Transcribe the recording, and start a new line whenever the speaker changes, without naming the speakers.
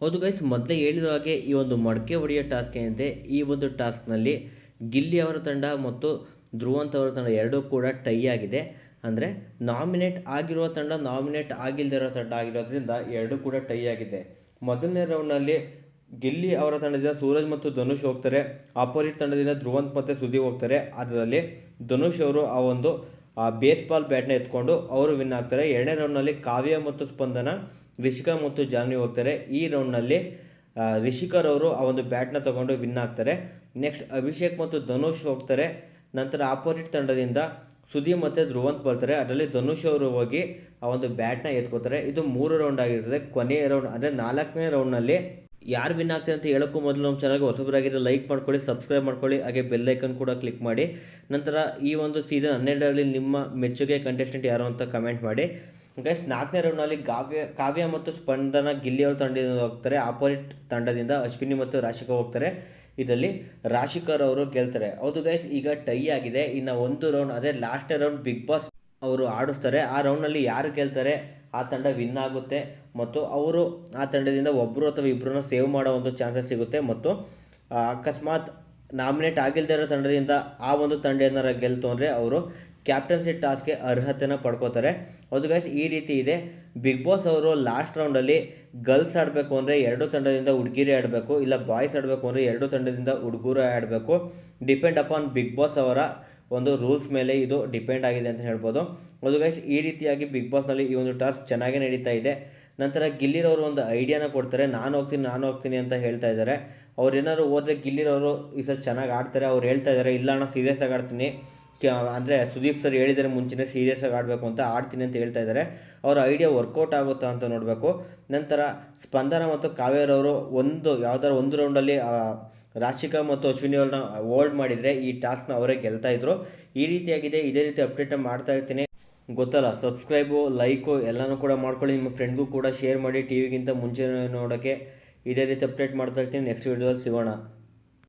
ಹೌದು ಗೈಸ್ ಮೊದಲೇ ಹೇಳಿದ ಹಾಗೆ ಈ ಒಂದು ಮಡಕೆ ಹೊಡೆಯೋ ಟಾಸ್ಕ್ ಏನಿದೆ, ಈ ಒಂದು ಟಾಸ್ಕ್ನಲ್ಲಿ ಗಿಲ್ಲಿ ಅವರ ತಂಡ ಮತ್ತು ಧ್ರುವಂತ್ ಅವರ ತಂಡ ಎರಡೂ ಕೂಡ ಟೈ ಆಗಿದೆ. ಅಂದರೆ ನಾಮಿನೇಟ್ ಆಗಿರುವ ತಂಡ ನಾಮಿನೇಟ್ ಆಗಿಲ್ಲದಿರೋ ತಂಡ ಆಗಿರೋದ್ರಿಂದ ಎರಡೂ ಕೂಡ ಟೈ ಆಗಿದೆ. ಮೊದಲನೇ ರೌಂಡ್ನಲ್ಲಿ ಗಿಲ್ಲಿ ಅವರ ತಂಡದಿಂದ ಸೂರಜ್ ಮತ್ತು ಧನುಷ್ ಹೋಗ್ತಾರೆ. ಆಪೋಸಿಟ್ ತಂಡದಿಂದ ಧ್ರುವಂತ್ ಮತ್ತು ಸುದೀಪ್ ಹೋಗ್ತಾರೆ. ಅದರಲ್ಲಿ ಧನುಷ್ ಅವರು ಆ ಒಂದು ಬೇಸ್ಬಾಲ್ ಬ್ಯಾಟ್ನ ಎತ್ಕೊಂಡು ಅವರು ವಿನ್ ಆಗ್ತಾರೆ. ಎರಡನೇ ರೌಂಡ್ನಲ್ಲಿ ಕಾವ್ಯ ಮತ್ತು ಸ್ಪಂದನ ರಿಷಿಕಾ ಮತ್ತು ಜಾನ್ವಿ ಹೋಗ್ತಾರೆ. ಈ ರೌಂಡ್ನಲ್ಲಿ ರಿಷಿಕರವರು ಆ ಒಂದು ಬ್ಯಾಟ್ನ ತಗೊಂಡು ವಿನ್ ಆಗ್ತಾರೆ. ನೆಕ್ಸ್ಟ್ ಅಭಿಷೇಕ್ ಮತ್ತು ಧನುಷ್ ಹೋಗ್ತಾರೆ. ನಂತರ ಆಪೋಸಿಟ್ ತಂಡದಿಂದ ಸುದೀಪ್ ಮತ್ತು ಧ್ರುವಂತ್ ಬರ್ತಾರೆ. ಅದರಲ್ಲಿ ಧನುಷ್ ಅವರು ಹೋಗಿ ಆ ಒಂದು ಬ್ಯಾಟ್ನ ಎತ್ಕೋತಾರೆ ಇದು ಮೂರು ರೌಂಡ್ ಆಗಿರ್ತದೆ. ಕೊನೆಯ ರೌಂಡ್ ಅಂದರೆ ನಾಲ್ಕನೇ ರೌಂಡ್ನಲ್ಲಿ ಯಾರು ವಿನ್ ಆಗ್ತಾರೆ ಅಂತ ಹೇಳೋಕ್ಕೂ ಮೊದಲು ನಮ್ಮ ಚಾನಲ್ಗೆ ಹೊಸಬರಾಗಿದ್ದರೆ ಲೈಕ್ ಮಾಡ್ಕೊಳ್ಳಿ ಸಬ್ಸ್ಕ್ರೈಬ್ ಮಾಡ್ಕೊಳ್ಳಿ, ಹಾಗೆ ಬೆಲ್ ಐಕನ್ ಕೂಡ ಕ್ಲಿಕ್ ಮಾಡಿ. ನಂತರ ಈ ಒಂದು ಸೀಸನ್ ಹನ್ನೆರಡರಲ್ಲಿ ನಿಮ್ಮ ಮೆಚ್ಚುಗೆ ಕಂಟೆಸ್ಟೆಂಟ್ ಯಾರು ಅಂತ ಕಮೆಂಟ್ ಮಾಡಿ. ಗೈಸ್ ನಾಲ್ಕನೇ ರೌಂಡ್ನಲ್ಲಿ ಕಾವ್ಯ ಕಾವ್ಯ ಮತ್ತು ಸ್ಪಂದನ ಗಿಲ್ಲಿ ಅವ್ರ ತಂಡದಿಂದ ಹೋಗ್ತಾರೆ. ಆಪೋಸಿಟ್ ತಂಡದಿಂದ ಅಶ್ವಿನಿ ಮತ್ತು ರಾಶಿಕಾ ಹೋಗ್ತಾರೆ. ಇದರಲ್ಲಿ ರಾಶಿಕರ್ ಅವರು ಗೆಲ್ತಾರೆ. ಹೌದು ಗೈಸ್ ಈಗ ಟೈ ಆಗಿದೆ. ಇನ್ನು ಒಂದು ರೌಂಡ್ ಅದೇ ಲಾಸ್ಟ್ನೇ ರೌಂಡ್ ಬಿಗ್ ಬಾಸ್ ಅವರು ಆಡಿಸ್ತಾರೆ. ಆ ರೌಂಡ್ನಲ್ಲಿ ಯಾರು ಗೆಲ್ತಾರೆ? ಆ ತಂಡ ವಿನ್ ಆಗುತ್ತೆ. ಮತ್ತು ಅವರು ಆ ತಂಡದಿಂದ ಒಬ್ಬರು ಅಥವಾ ಇಬ್ಬರನ್ನ ಸೇವ್ ಮಾಡೋ ಒಂದು ಚಾನ್ಸಸ್ ಸಿಗುತ್ತೆ. ಮತ್ತು ಅಕಸ್ಮಾತ್ ನಾಮಿನೇಟ್ ಆಗಿಲ್ಲದೆ ಇರೋ ತಂಡದಿಂದ ಆ ಒಂದು ತಂಡ ಏನಾರ ಗೆಲ್ತು ಅಂದರೆ ಅವರು ಕ್ಯಾಪ್ಟನ್ಸಿ ಟಾಸ್ಕ್ಗೆ ಅರ್ಹತೆನ ಪಡ್ಕೋತಾರೆ. ಅದು ಗೈಸ್ ಈ ರೀತಿ ಇದೆ. ಬಿಗ್ ಬಾಸ್ ಅವರು ಲಾಸ್ಟ್ ರೌಂಡಲ್ಲಿ ಗರ್ಲ್ಸ್ ಆಡಬೇಕು ಅಂದರೆ ಎರಡು ತಂಡದಿಂದ ಹುಡುಗಿರೇ ಆಡಬೇಕು, ಇಲ್ಲ ಬಾಯ್ಸ್ ಆಡಬೇಕು ಅಂದರೆ ಎರಡು ತಂಡದಿಂದ ಹುಡುಗರು ಆಡಬೇಕು. ಡಿಪೆಂಡ್ ಅಪಾನ್ ಬಿಗ್ ಬಾಸ್ ಅವರ ಒಂದು ರೂಲ್ಸ್ ಮೇಲೆ ಇದು ಡಿಪೆಂಡ್ ಆಗಿದೆ ಅಂತ ಹೇಳ್ಬೋದು. ಅದು ಗೈಸ್ ಈ ರೀತಿಯಾಗಿ ಬಿಗ್ ಬಾಸ್ನಲ್ಲಿ ಈ ಒಂದು ಟಾಸ್ಕ್ ಚೆನ್ನಾಗೇ ನಡೀತಾ ಇದೆ. ನಂತರ ಗಿಲ್ಲಿರವರು ಒಂದು ಐಡಿಯಾನ ಕೊಡ್ತಾರೆ. ನಾನು ಹೋಗ್ತೀನಿ ನಾನು ಹೋಗ್ತೀನಿ ಅಂತ ಹೇಳ್ತಾ ಇದ್ದಾರೆ. ಅವ್ರು ಏನಾದ್ರು ಹೋದ್ರೆ ಗಿಲ್ಲಿರವರು ಈ ಸಲ ಚೆನ್ನಾಗಿ ಆಡ್ತಾರೆ, ಅವ್ರು ಹೇಳ್ತಾ ಇದ್ದಾರೆ ಇಲ್ಲ ಅಣ್ಣ ಸೀರಿಯಸ್ ಆಗಿ ಆಡ್ತೀನಿ. ಅಂದರೆ ಸುದೀಪ್ ಸರ್ ಹೇಳಿದರೆ ಮುಂಚೆನೇ ಸೀರಿಯಸ್ ಆಗಿ ಆಡಬೇಕು ಅಂತ ಆಡ್ತೀನಿ ಅಂತ ಹೇಳ್ತಾ ಇದ್ದಾರೆ ಅವರ ಐಡಿಯಾ ವರ್ಕೌಟ್ ಆಗುತ್ತಾ ಅಂತ ನೋಡಬೇಕು. ನಂತರ ಸ್ಪಂದನ ಮತ್ತು ಕಾವೇರವರು ಒಂದು ಯಾವ್ದಾದ್ರು ಒಂದು ರೌಂಡಲ್ಲಿ ರಾಶಿಕಾ ಮತ್ತು ಅಶ್ವಿನಿ ಅವ್ರನ್ನ ಹೋಲ್ಡ್ ಮಾಡಿದರೆ ಈ ಟಾಸ್ಕ್ನ ಅವರೇ ಗೆಲ್ತಾ ಇದ್ರು. ಈ ರೀತಿಯಾಗಿದೆ, ಇದೇ ರೀತಿ ಅಪ್ಡೇಟ್ ಮಾಡ್ತಾ ಇರ್ತೀನಿ. ಗೊತ್ತಲ್ಲ ಸಬ್ಸ್ಕ್ರೈಬು ಲೈಕು ಎಲ್ಲನೂ ಕೂಡ ಮಾಡ್ಕೊಳ್ಳಿ. ನಿಮ್ಮ ಫ್ರೆಂಡ್ಗೂ ಕೂಡ ಶೇರ್ ಮಾಡಿ ಟಿ ವಿಗಿಂತ ಮುಂಚೆ ನೋಡೋಕ್ಕೆ ಇದೇ ರೀತಿ ಅಪ್ಡೇಟ್ ಮಾಡ್ತಾ ಇರ್ತೀನಿ. ನೆಕ್ಸ್ಟ್ ವೀಡಿಯೋದಲ್ಲಿ ಸಿಗೋಣ.